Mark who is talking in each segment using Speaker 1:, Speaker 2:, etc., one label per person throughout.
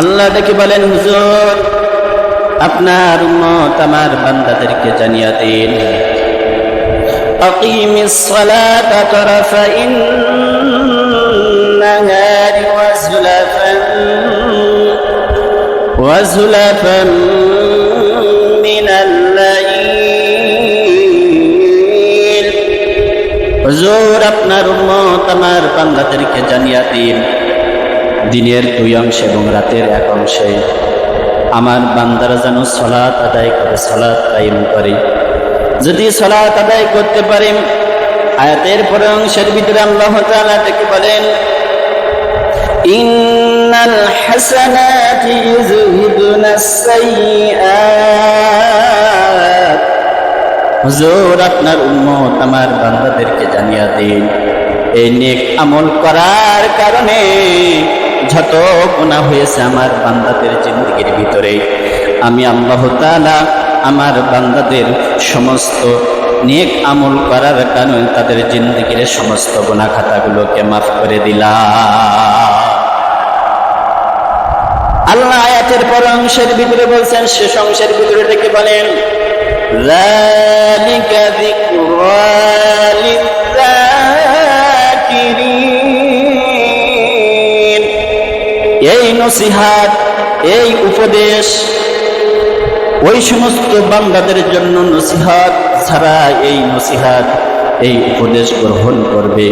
Speaker 1: আল্লাহ ডেকে বলেন হুজুর আপনার উম্মত আমার বান্দাদেরকে জানিয়ে দিন أقيم الصلاة طرفي النهار وزلفا وزلفا من الليل হুজুর আপনার উম্মত আমার বান্দাদেরকে জানিয়ে দিন দিনের দুই অংশে এবং রাতের এক অংশে। আমার বান্দারা যেন সলাৎ আদায় করে, সলাৎ কায়েম করে। যদি সলাৎ আদায় করতে পারেন, আয়াতের পরে অংশের ভিতরে আল্লাহ তাআলা ডেকে বলেন, ইন্নাল হাসানাতি ইযহিবুনাস সাইয়্যাত। হুজুর, আপনার উম্মত আমার বান্দাদেরকে জানিয়ে দিন, এই নেক আমল করার কারণে যত গুনাহ হয়েছে আমার বান্দাদের জিন্দগির ভিতরে আমি আল্লাহ তাআলা আমার বান্দাদের সমস্ত নেক আমল করার কারণে তাদের জিন্দগির সমস্ত গুনাহ খাতাগুলোকে মাফ করে দিলাম আল্লাহ আয়াতের পর অংশের ভিতরে বলছেন শেষ অংশের ভিতরে ডেকে বলেন ذلك ذكرى এই নসিহাত, এই উপদেশ, ওই সমস্ত বান্দাদের জন্য নসিহাত ছাড়া এই নসিহাত, এই উপদেশ গ্রহণ করবে।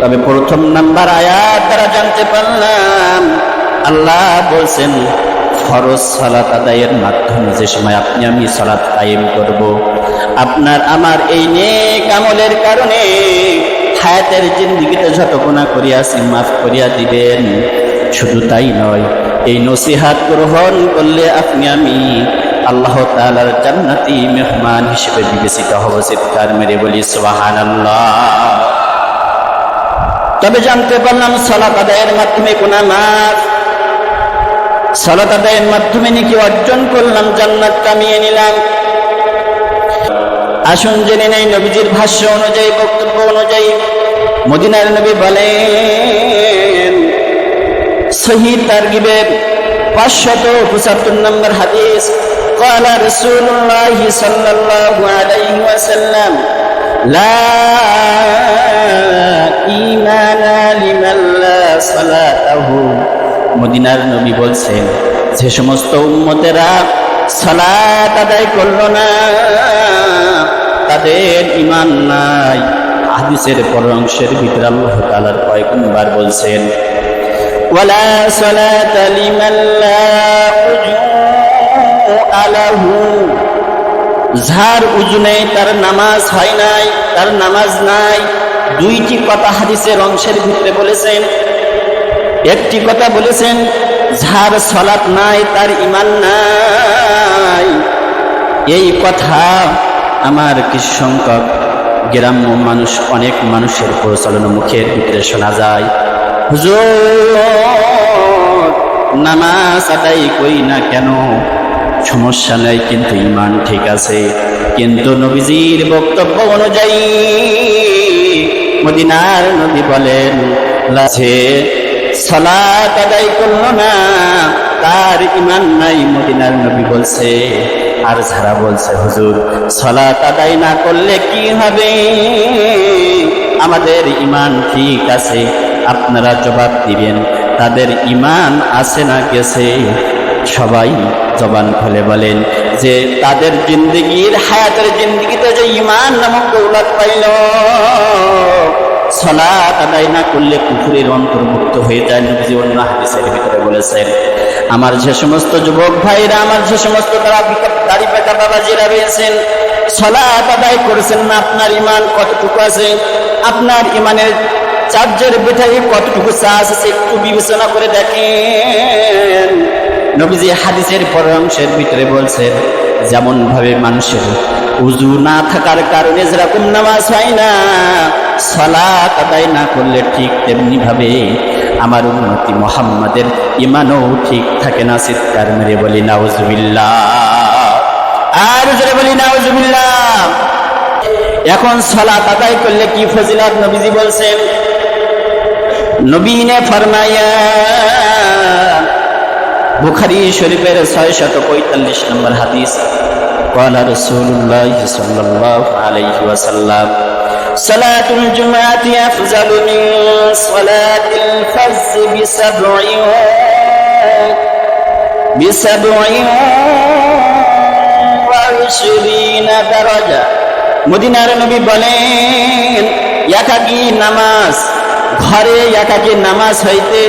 Speaker 1: তবে প্রথম নাম্বার আয়াত তারা জানতে পারলাম, আল্লাহ বলছেন, ফরজ সালাত আদায়ের মাধ্যমে যে সময় আপনি আমি সালাত কায়েম করব, আপনার আমার এই নেক আমলের কারণে হায়াতের জিন্দিগিতে যত গুণা করিয়াছি মাফ করিয়া দিবেন। শুধু তাই নয়, এই নসিহাত গ্রহণ করলে আপনি আমি আল্লাহ তাআলার জান্নাতি মেহমান হিসেবে বিবেচিত হব, চিৎকার মেরে বলি সুবাহান তবে জানতে পারলাম সালাত আদায়ের মাধ্যমে গুণা মাফ সালাত আদায়ের মাধ্যমে নাকি অর্জন করলাম জান্নাত কামিয়ে নিলাম। আসুন জেনে নেই নবীজির ভাষ্য অনুযায়ী, বক্তব্য অনুযায়ী, মদিনার নবী বলেন শহীদ তারগিবের পাঁচশত পঁচাত্তর নম্বর হাদিস قال رسول الله صلى الله عليه وسلم لا إيمان لمن لا صلاته মদিনার নবী বলছেন যে সমস্ত উম্মতেরা সালাত আদায় করলো না তাদের ইমান নাই হাদিসের পর অংশের ভিতরে আল্লাহ তাআলার কয়েকবার বলছেন ওয়ালা সালাত লিমান লা আলাহু যার উজু নেই তার নামাজ হয় নাই, তার নামাজ নাই। দুইটি কথা হাদিসের অংশের ভিতরে বলেছেন। একটি কথা বলেছেন, যার সলাপ নাই, তার ইমান নাই। এই কথা আমার কিছু সংখ্যক গ্রাম্য মানুষ, অনেক মানুষের প্রচলন মুখের ভিতরে শোনা যায়। হুজুর, নামাজ আদায় করি না কেন? সমস্যা নেই, কিন্তু ইমান ঠিক আছে। কিন্তু নবীজির বক্তব্য অনুযায়ী মদিনার নবী বলেন লাছে সলাত আদায় করল না, তার ইমান নাই মদিনার নবী বলছে। আর যারা বলছে, হুজুর, সলাত আদায় না করলে কি হবে? আমাদের ইমান ঠিক আছে আপনারা জবাব দিবেন, তাদের ইমান আছে না গেছে? সবাই জবান খুলে বলেন যে তাদের জিন্দগির, হায়াতের জিন্দগিতে যে ইমান নামক দৌলত পাইল সলাত আদায় না করলে কুকুরের অন্তর্ভুক্ত হয়ে যায় নবীজি অন্য হাদিসের ভিতরে বলেছেন, আমার যে সমস্ত যুবক ভাইরা, আমার যে সমস্ত তারা দাড়ি পেটা বাবাজিরা রয়েছেন সলাত আদায় করেছেন না, আপনার ইমান কতটুকু আছে? আপনার ইমানের চার্জের বেঠাই কতটুকু চার্জ আছে একটু বিবেচনা করে দেখেন। নবীজি হাদিসের পরামর্শের ভিতরে বলছেন যেমন ভাবে মানুষের উজু না থাকার কারণে যেরকম নামাজ হয় না, সলাত আদায় না করলে ঠিক তেমনি ভাবে আমার উন্নতি মোহাম্মদের ইমানও ঠিক থাকে না। চিৎকার মেরে বলি, নাউজুবিল্লাহ। আর জোরে বলি, নাউজুবিল্লাহ। এখন সলাত আদায় করলে কি ফজিলাত? নবীজি বলছেন নবী ने फरमाया বুখারি শরীফের ছয় শত পঁয়তাল্লিশ নম্বর হাদিস قال رسول الله صلى الله عليه وسلم صلاة الجمعة أفضل من صلاة الفز بسبع بسبع وعشرين درجة মদিনার নবী বলেন একাকি নামাজ ঘরে একাকি নামাজ হইতে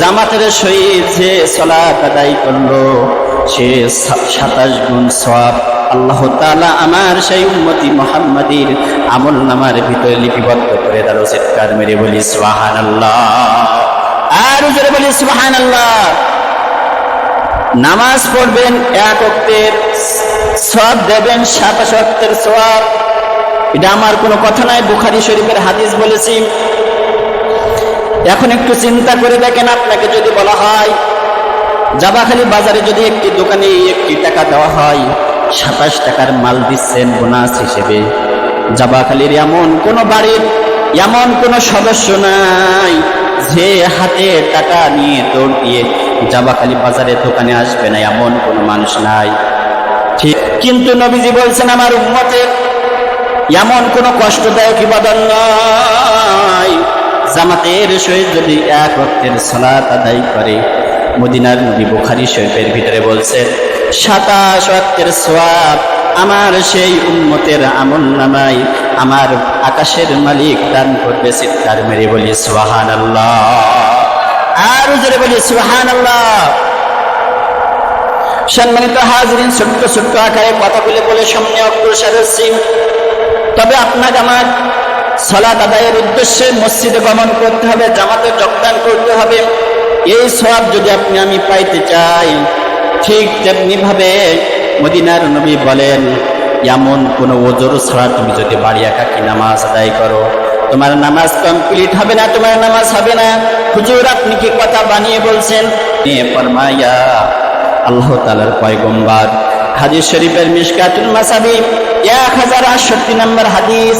Speaker 1: জামাতের সহিত যে সলাত আদায় করল, সে সাতাশ গুণ সব আল্লাহ তালা আমার সেই উম্মতি মোহাম্মদীর আমল নামার ভিতরে লিপিবদ্ধ করে দাঁড়ো চিৎকার মেরে বলি সুবাহান আল্লাহ আর জোরে বলি সুবাহান আল্লাহ নামাজ পড়বেন এক অক্তের সব দেবেন সাতাশ অক্তের সব এটা আমার কোনো কথা নাই, বুখারি শরীফের হাদিস বলেছি। এখন একটু চিন্তা করে দেখেন আপনাকে যদি বলা হয়, জাবাখালি বাজারে যদি একটি দোকানে একটি টাকা দেওয়া হয়, সাতাশ টাকার মাল দিচ্ছেন বোনাস হিসেবে। জাবাখালির এমন কোন বাড়ির এমন কোন সদস্য নাই, যে হাতে টাকা নিয়ে দৌড় দিয়ে জাবাখালি বাজারে দোকানে আসবে না, এমন কোন মানুষ নাই। ঠিক, কিন্তু নবীজি বলছেন, আমার উম্মতের এমন কোন কষ্টদায়ক ইবাদত নয় জামাতের সহিত যদি এক অর্থের সালাত আদায় করে, মদিনার নবী বুখারি শরীফের ভিতরে বলছে, সাতাশ অর্থের সোয়াব আমার সেই উন্মতের আমল নামাই আমার আকাশের মালিক দান করবে চিৎকার মেরে বলি সুহান আল্লাহ আর জোরে বলি সুহান আল্লাহ সম্মানিত হাজরিন, ছোট্ট ছোট্ট আকারে কথাগুলি বলে সামনে অগ্রসর হচ্ছি। তবে আপনাকে আমার সলাত আদায়ের উদ্দেশ্যে মসজিদে গমন করতে হবে, জামাতে যোগদান করতে হবে। এই সব যদি আপনি, আমি পাইতে চাই, ঠিক তেমনি ভাবে মদিনার নবী বলেন, এমন কোনো ওজোর ছাড়া তুমি যদি বাড়ি একাকি নামাজ আদায় করো? তোমার নামাজ কমপ্লিট হবে না, তোমার নামাজ হবে না। হুজুর, আপনি কি কথা বানিয়ে বলছেন? আল্লাহ তালার পয়গম্বার, হাদিস শরীফের মিশকাতুল মাসাবি এক হাজার আটষট্টি নম্বর হাদিস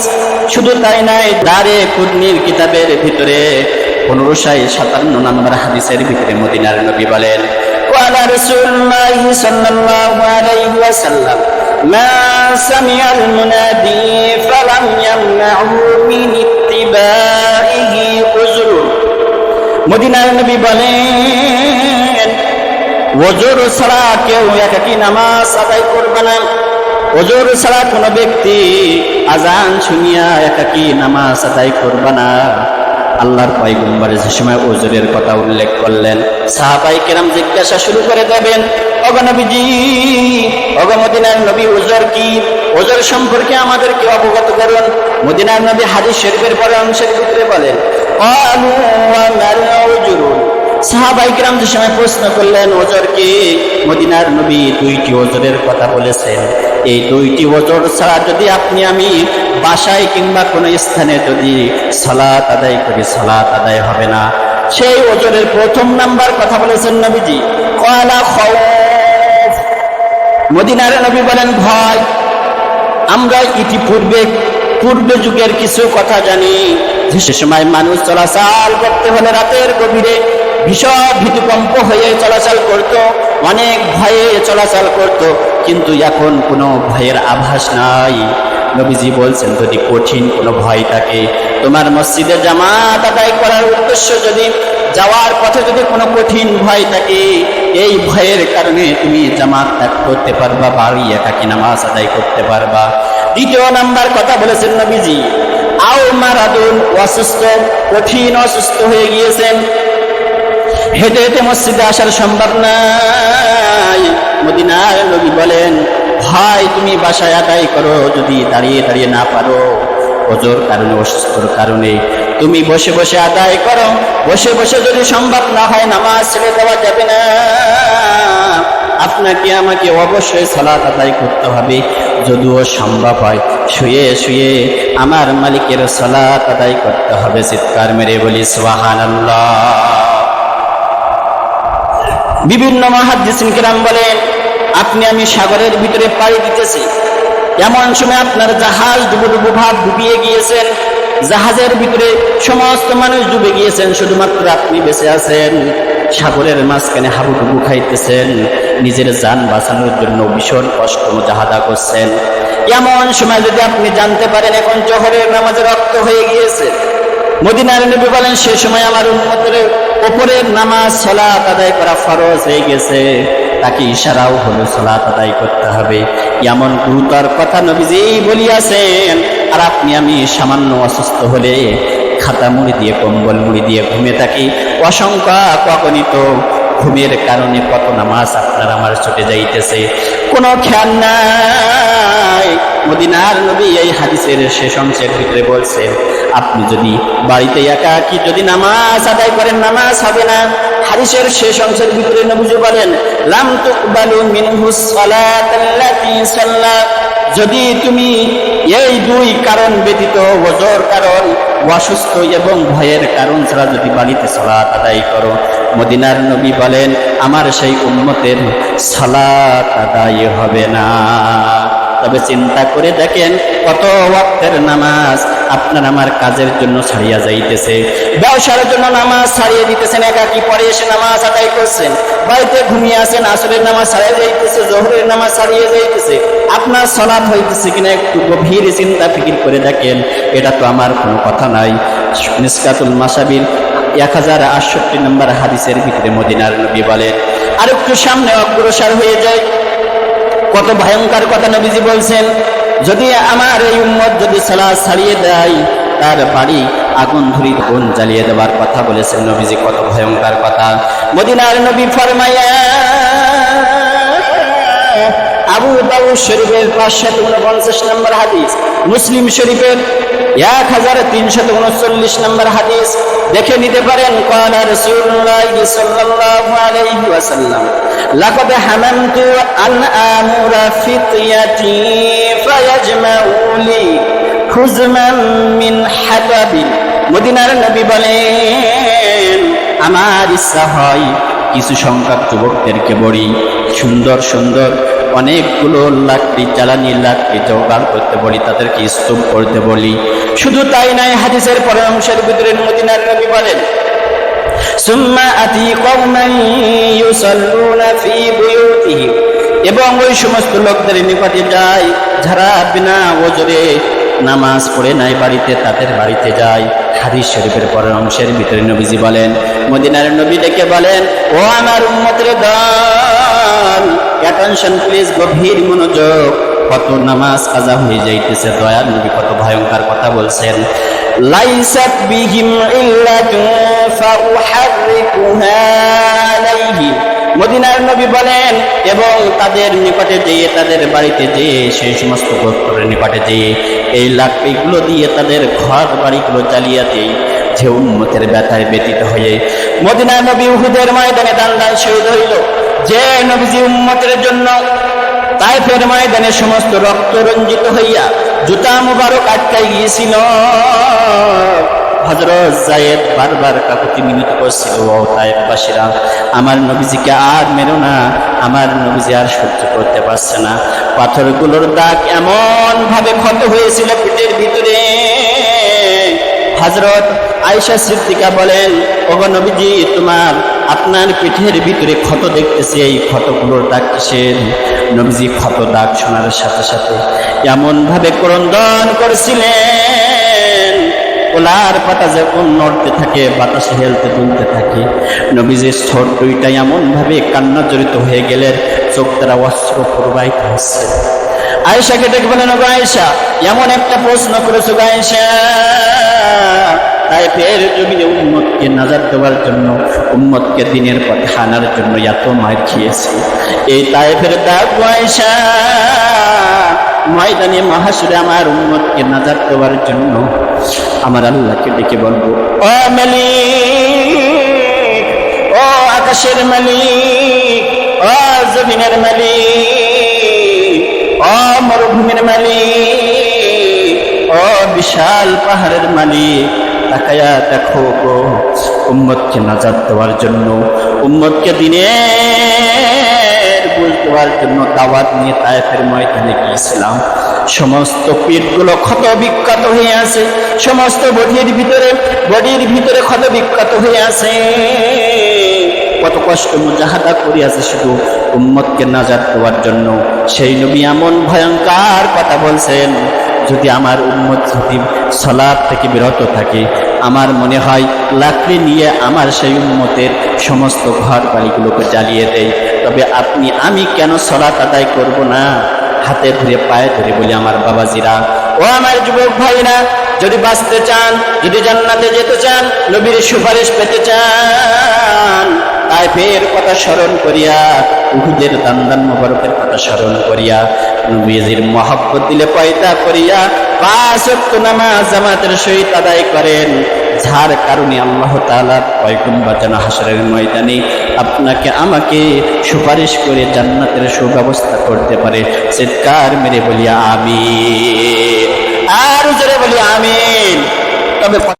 Speaker 1: শুধু তাই নয় দারে কুদনির কিতাবের ভিতরে পনেরোশাই সাতান্ন নম্বর হাদিসের ভিতরে মদিনার নবী বলেন قال رسول الله صلى الله عليه وسلم ما سمع المنادي فلم يمنعه من اتباعه عذر মদিনার নবী বলেন ওজোর ছাড়া কেউ একাকি নামাজ আদায় করবে না ওজোর ছাড়া কোনো ব্যক্তি আজান শুনিয়া একাকি নামাজ আদায় করবে না। আল্লাহর পয়গম্বরে যে সময় ওজোরের কথা উল্লেখ করলেন, সাহাবাই কেরাম জিজ্ঞাসা শুরু করে দেবেন অগনবীজি অগমদিনার নবী ওজোর কি? ওজোর সম্পর্কে আমাদেরকে অবগত করুন। মদিনার নবী হাদিস শরীফের পরে অংশের ভিতরে বলেন সাহাবাই কিরাম যে সময় প্রশ্ন করলেন, ওজর কি? মদিনার নবী দুইটি ওজরের কথা বলেছেন। এই দুইটি ওজর ছাড়া যদি আপনি আমি বাসায় কিংবা কোনো স্থানে যদি সালাত আদায় করি, সালাত আদায় হবে না। সেই ওজরের প্রথম নাম্বার কথা বলেছেন নবীজি। কয়লা মদিনার নবী বলেন ভয় আমরা ইতিপূর্বে, পূর্বে যুগের কিছু কথা জানি। সে সময় মানুষ চলাচল করতে হলে রাতের গভীরে ভীষণ ভীতিকম্প হয়ে চলাচল করত। অনেক ভয়ে চলাচল করত। কিন্তু এখন কোনো ভয়ের আভাস নাই। নবীজি বলছেন, যদি কঠিন কোনো ভয় থাকে, তোমার মসজিদে জামাত আদায় করার উদ্দেশ্য যদি যাওয়ার পথে যদি কোনো কঠিন ভয় থাকে, এই ভয়ের কারণে তুমি জামাত ত্যাগ করতে পারবা বাড়ি একাকি নামাজ আদায় করতে পারবা। দ্বিতীয় নাম্বার কথা বলেছেন নবীজি, আও মারাদুন অসুস্থ, কঠিন অসুস্থ হয়ে গিয়েছেন। হেঁটে হেঁটে মসজিদে আসার সম্ভব নাই। মদিনার নবী বলেন, ভাই, তুমি বাসায় আদায় করো, যদি দাঁড়িয়ে দাঁড়িয়ে না পারো। ওজোর কারণে, অসুস্থর কারণে তুমি বসে বসে আদায় করো। বসে বসে যদি সম্ভব না হয়, নামাজ ছেড়ে দেওয়া যাবে না। আপনাকে, আমাকে অবশ্যই সালাত আদায় করতে হবে। যদিও সম্ভব হয়, শুয়ে শুয়ে আমার মালিকের সালাত আদায় করতে হবে। চিৎকার মেরে বলি সোহান বিভিন্ন মহাদিসিন কিরাম বলেন, আপনি আমি সাগরের ভিতরে পাড়ি দিতেছি। এমন সময় আপনার জাহাজ ডুবো ডুবো ভাব ডুবিয়ে গিয়েছেন। জাহাজের ভিতরে সমস্ত মানুষ ডুবে গিয়েছেন, শুধুমাত্র আপনি বেঁচে আছেন। সাগরের মাঝখানে হাবুডুবু খাইতেছেন। নিজের যান বাঁচানোর জন্য ভীষণ কষ্ট মুজাহাদা করছেন। এমন সময় যদি আপনি জানতে পারেন, এখন জহরের নামাজে রক্ত হয়ে গিয়েছে। মদিনার নবী বলেন, সে সময় আমার উন্মতের ওপরের নামাজ সলাত আদায় করা ফরজ হয়ে গেছে। তাকে ইশারাও হলো সলাত আদায় করতে হবে। এমন গুরুতর কথা নবীজি বলিয়াছেন, আর আপনি আমি সামান্য অসুস্থ হলে খাতা মুড়ি দিয়ে, কম্বল মুড়ি দিয়ে ঘুমে থাকি। অসংখ্য অগণিত ঘুমের কারণে কত নামাজ আপনার আমার ছুটে যাইতেছে। কোনো খেয়াল নাই। মদিনার নবী এই হাদিসের শেষ অংশের ভিতরে বলছেন আপনি যদি বাড়িতে একা কি যদি নামাজ আদায় করেন, নামাজ হবে না। হাদিসের শেষ অংশের ভিতরে নবীজি বলেন, লাম তুকবালু মিনহু সালাতাল্লাতি সাল্লা। যদি তুমি এই দুই কারণ ব্যতীত ওজোর কারণ, অসুস্থ এবং ভয়ের কারণ ছাড়া যদি বাড়িতে সালাত আদায় করো, মদিনার নবী বলেন, আমার সেই উন্মতের সালাত আদায় হবে না। তবে চিন্তা করে দেখেন কত ওয়াক্তের নামাজ আপনার আমার কাজের জন্য ছাড়িয়া যাইতেছে। ব্যবসার জন্য নামাজ ছাড়িয়ে দিতেছেন, একাকি পরে এসে নামাজ আদায় করছেন। বাড়িতে ঘুমিয়ে আসেন আসরের নামাজ ছাড়িয়ে যাইতেছে, জোহরের নামাজ ছাড়িয়ে যাইতেছে। আপনার সলাপ হইতেছে কিনা একটু গভীর চিন্তা ফিকির করে দেখেন, এটা তো আমার কোনো কথা নাই। নিষ্কাতুল মাসাবির এক হাজার আটষট্টি নম্বর হাদিসের ভিতরে মদিনার নবী বলেন আর একটু সামনে অগ্রসর হয়ে যায় কত ভয়ঙ্কর কথা নবীজি বলছেন। যদি আমার এই উম্মত যদি সালা ছাড়িয়ে দেয়, তার বাড়ি আগুন ধরি আগুন জ্বালিয়ে দেওয়ার কথা বলেছেন নবীজি, কত ভয়ঙ্কর কথা। মদিনার নবী ফরমাইয়া আবু দাউদ শরীফের উনপঞ্চাশ নম্বর হাদিস, মুসলিম শরীফের এক হাজার তিনশত উনচল্লিশ নম্বর হাদিস। দেখে নিতে পারেন কালা রাসূলুল্লাহ সাল্লাল্লাহু আলাইহি আন আমুরা ফিতয়াতি ফায়াজমাউ লি খুজমান মিন হাতাবিন মদিনার নবী বলেন, আমার ইচ্ছা হয় কিছু সংখ্যক যুবকদেরকে বলি, সুন্দর সুন্দর অনেকগুলো লাকড়ি, জ্বালানি লাকড়ি জোগাড় করতে বলি, তাদেরকে স্তূপ করতে বলি শুধু তাই নাই, হাদিসের পরের অংশের ভিতরে মদিনার নবী বলেন এবং ওই সমস্ত লোকদের নিকটে যায় যারা বিনা ওজরে নামাজ পড়ে নাই বাড়িতে, তাদের বাড়িতে যায় হাদিস শরীফের পরের অংশের ভিতরে নবীজি বলেন, মদিনার নবী ডেকে বলেন, ও আমার উম্মতের দল অ্যাটেনশন প্লিজ গভীর মনোযোগ কত নামাজ কাজা হয়ে যাইতেছে। দয়ার নবী কত ভয়ঙ্কর কথা বলছেন। লাইসাত বিহিম ইল্লাতুন ফাউহাররিকুহা আলাইহিম মদিনার নবী বলেন, এবং তাদের নিকটে যেয়ে তাদের বাড়িতে যেয়ে সেই সমস্ত গোত্রের নিকটে যেয়ে এই লাকড়িগুলো দিয়ে তাদের ঘর বাড়িগুলো জ্বালিয়ে দেই, যে উন্মতের ব্যথায় ব্যতীত হয়ে। মদিনার নবী উহুদের ময়দানে দান দান শহীদ হইল। যে নবীজি উম্মতের জন্য তাইফের ময়দানে সমস্ত রক্ত রঞ্জিত হইয়া জুতা মুবারক আটকাই গিয়েছিল। হজরত জায়েদ বারবার কাকুতি মিনতি করছিল, ও তাইফবাসীরা, আমার নবীজিকে আর মেরো না, আমার নবীজি আর সহ্য করতে পারছে না। পাথরগুলোর দাগ এমন ভাবে ক্ষত হয়েছিল পেটের ভিতরে। হজরত আয়েশা সিদ্দিকা বলেন, ওগো নবীজি, তোমার আপনার পিঠের ভিতরে ক্ষত দেখতেছি, এই ক্ষতগুলোর দাগ কিসের? নবীজি ক্ষত দাগ শোনার সাথে সাথে এমন ভাবে ক্রন্দন করছিলেন। ওলার পাতা যখন নড়তে থাকে, বাতাসে হেলতে দুলতে থাকে, নবীজির ঠোঁট দুইটা এমন ভাবে কান্না জড়িত হয়ে গেলেন চোখ তারা অস্ত্র প্রবাহিত হচ্ছে। আয়েশাকে ডেকে বলেন ওগো আয়েশা, এমন একটা প্রশ্ন করেছ গো আয়েশা। তাই ফের জমিনে উম্মতকে নাজার দেওয়ার জন্য, উম্মতকে দিনের পথে আনার জন্য এত মার খেয়েছি। এই তাইফের দাগ গো আয়েশা ময়দানে মহাসুরে আমার উম্মতকে নাজার দেওয়ার জন্য আমার আল্লাহকে ডেকে বলব, ও মালিক, ও আকাশের মালিক, ও জমিনের মালিক, ও মরুভূমির মালিক, ও বিশাল পাহাড়ের মালিক তাকায়া দেখো গো, উম্মতকে নাজাদ দেওয়ার জন্য, উম্মতকে দিনে বুঝ দেওয়ার জন্য দাওয়াত নিয়ে তায়েফের ময়দানে গিয়েছিলাম। সমস্ত পিঠগুলো ক্ষত বিক্ষত হয়ে আছে, সমস্ত বডির ভিতরে বডির ভিতরে ক্ষত বিক্ষত হয়ে আছে। কত কষ্ট মুজাহাদা করিয়াছে শুধু উম্মতকে নাজাত দেওয়ার জন্য। সেই নবী এমন ভয়ঙ্কর কথা বলছেন যদি আমার উম্মত যদি সলাদ থেকে বিরত থাকে, আমার মনে হয় লাকড়ি নিয়ে আমার সেই উন্মতের সমস্ত ঘর বাড়িগুলোকে জ্বালিয়ে দেয়। তবে আপনি, আমি কেন সলাত আদায় করব না? হাতে ধরে, পায়ে ধরে বলি আমার বাবাজিরা, ও আমার যুবক ভাইরা, যদি বাঁচতে চান, যদি জান্নাতে যেতে চান, নবীর সুপারিশ পেতে চান। তাইফের কথা স্মরণ করিয়া, উহুদের দান্দান মোবারকের কথা স্মরণ করিয়া, নবীজির মহব্বত দিলে পয়দা করিয়া, পাঁচ নামাজ জামাতের সহিত আদায় করেন। যার কারণে আল্লাহ তাআলা পয়গম্বর যেন হাসরের ময়দানে আপনাকে, আমাকে সুপারিশ করে জান্নাতের সুব্যবস্থা করতে পারে। চিৎকার মেরে বলিয়া আমিন। আর জোরে বলি, আমিন। তবে